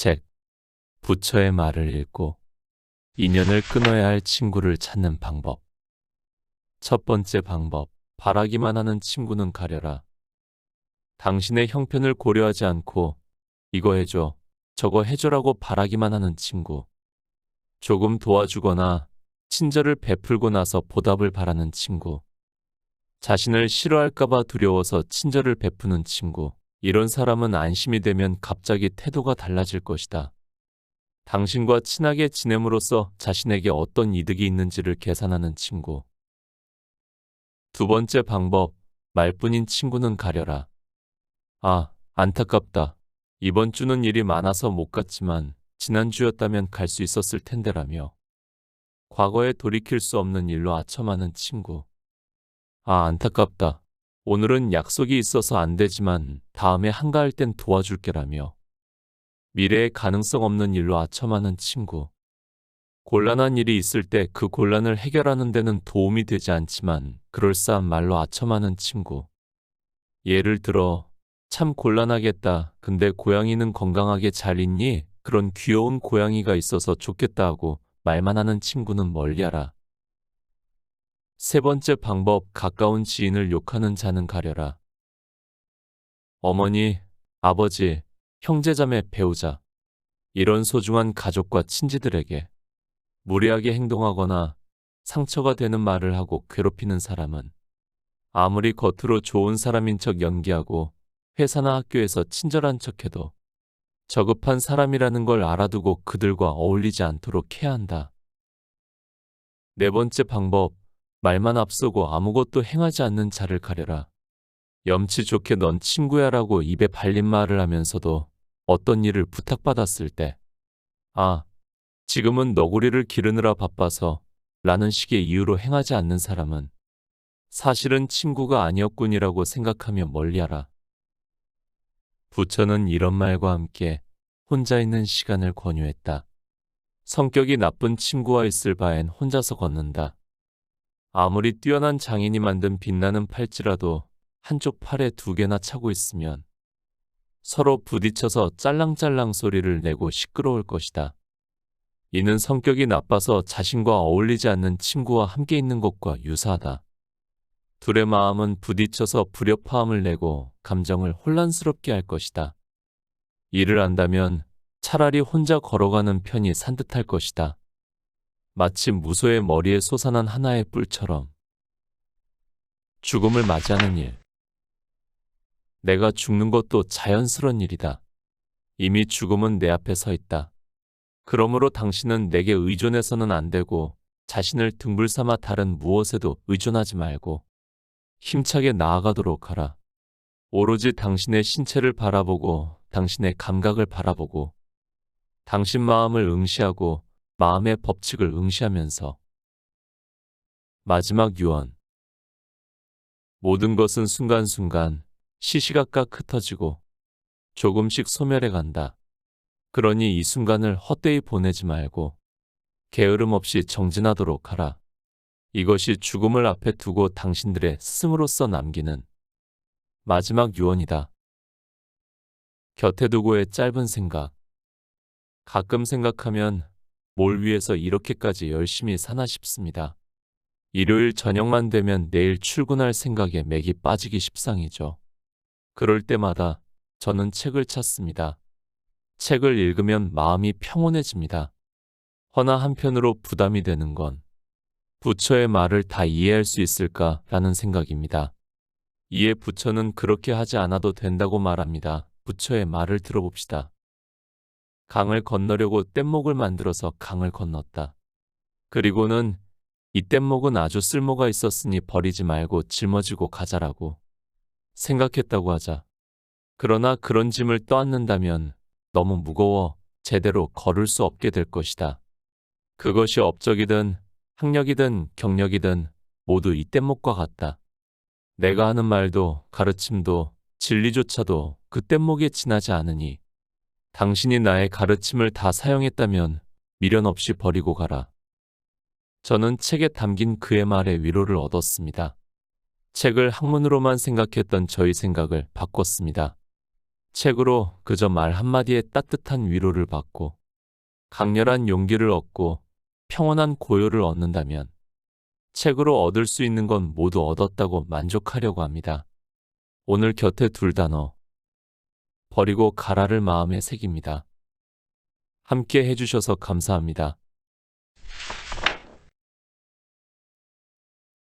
책. 부처의 말을 읽고 인연을 끊어야 할 친구를 찾는 방법. 첫 번째 방법. 바라기만 하는 친구는 가려라. 당신의 형편을 고려하지 않고 이거 해줘, 저거 해줘라고 바라기만 하는 친구. 조금 도와주거나 친절을 베풀고 나서 보답을 바라는 친구. 자신을 싫어할까봐 두려워서 친절을 베푸는 친구. 이런 사람은 안심이 되면 갑자기 태도가 달라질 것이다. 당신과 친하게 지냄으로써 자신에게 어떤 이득이 있는지를 계산하는 친구. 두 번째 방법, 말뿐인 친구는 가려라. 아, 안타깝다. 이번 주는 일이 많아서 못 갔지만 지난주였다면 갈 수 있었을 텐데라며. 과거에 돌이킬 수 없는 일로 아첨하는 친구. 아, 안타깝다. 오늘은 약속이 있어서 안 되지만 다음에 한가할 땐 도와줄게라며. 미래에 가능성 없는 일로 아첨하는 친구. 곤란한 일이 있을 때 그 곤란을 해결하는 데는 도움이 되지 않지만 그럴싸한 말로 아첨하는 친구. 예를 들어, 참 곤란하겠다. 근데 고양이는 건강하게 잘 있니? 그런 귀여운 고양이가 있어서 좋겠다 하고 말만 하는 친구는 멀리하라. 세 번째 방법, 가까운 지인을 욕하는 자는 가려라. 어머니, 아버지, 형제자매, 배우자. 이런 소중한 가족과 친지들에게 무리하게 행동하거나 상처가 되는 말을 하고 괴롭히는 사람은 아무리 겉으로 좋은 사람인 척 연기하고 회사나 학교에서 친절한 척해도 저급한 사람이라는 걸 알아두고 그들과 어울리지 않도록 해야 한다. 네 번째 방법, 말만 앞서고 아무것도 행하지 않는 자를 가려라. 염치 좋게 넌 친구야 라고 입에 발린 말을 하면서도 어떤 일을 부탁받았을 때, 아, 지금은 너구리를 기르느라 바빠서 라는 식의 이유로 행하지 않는 사람은 사실은 친구가 아니었군이라고 생각하며 멀리하라. 부처는 이런 말과 함께 혼자 있는 시간을 권유했다. 성격이 나쁜 친구와 있을 바엔 혼자서 걷는다. 아무리 뛰어난 장인이 만든 빛나는 팔찌라도 한쪽 팔에 두 개나 차고 있으면 서로 부딪혀서 짤랑짤랑 소리를 내고 시끄러울 것이다. 이는 성격이 나빠서 자신과 어울리지 않는 친구와 함께 있는 것과 유사하다. 둘의 마음은 부딪혀서 불협화음을 내고 감정을 혼란스럽게 할 것이다. 이를 안다면 차라리 혼자 걸어가는 편이 산뜻할 것이다. 마치 무소의 머리에 솟아난 하나의 뿔처럼 죽음을 맞이하는 일. 내가 죽는 것도 자연스러운 일이다. 이미 죽음은 내 앞에 서 있다. 그러므로 당신은 내게 의존해서는 안 되고 자신을 등불 삼아 다른 무엇에도 의존하지 말고 힘차게 나아가도록 하라. 오로지 당신의 신체를 바라보고 당신의 감각을 바라보고 당신 마음을 응시하고 마음의 법칙을 응시하면서 마지막 유언 모든 것은 순간순간 시시각각 흩어지고 조금씩 소멸해 간다. 그러니 이 순간을 헛되이 보내지 말고 게으름 없이 정진하도록 하라. 이것이 죽음을 앞에 두고 당신들의 스승으로서 남기는 마지막 유언이다. 곁에 두고의 짧은 생각. 가끔 생각하면 뭘 위해서 이렇게까지 열심히 사나 싶습니다. 일요일 저녁만 되면 내일 출근할 생각에 맥이 빠지기 십상이죠. 그럴 때마다 저는 책을 찾습니다. 책을 읽으면 마음이 평온해집니다. 허나 한편으로 부담이 되는 건 부처의 말을 다 이해할 수 있을까라는 생각입니다. 이에 부처는 그렇게 하지 않아도 된다고 말합니다. 부처의 말을 들어봅시다. 강을 건너려고 뗏목을 만들어서 강을 건넜다. 그리고는 이 뗏목은 아주 쓸모가 있었으니 버리지 말고 짊어지고 가자라고 생각했다고 하자. 그러나 그런 짐을 떠안는다면 너무 무거워 제대로 걸을 수 없게 될 것이다. 그것이 업적이든 학력이든 경력이든 모두 이 뗏목과 같다. 내가 하는 말도 가르침도 진리조차도 그 뗏목에 지나지 않으니 당신이 나의 가르침을 다 사용했다면 미련 없이 버리고 가라. 저는 책에 담긴 그의 말에 위로를 얻었습니다. 책을 학문으로만 생각했던 저희 생각을 바꿨습니다. 책으로 그저 말 한마디에 따뜻한 위로를 받고 강렬한 용기를 얻고 평온한 고요를 얻는다면 책으로 얻을 수 있는 건 모두 얻었다고 만족하려고 합니다. 오늘 곁에 둘 단어. 버리고 가라를 마음에 새깁니다. 함께 해주셔서 감사합니다.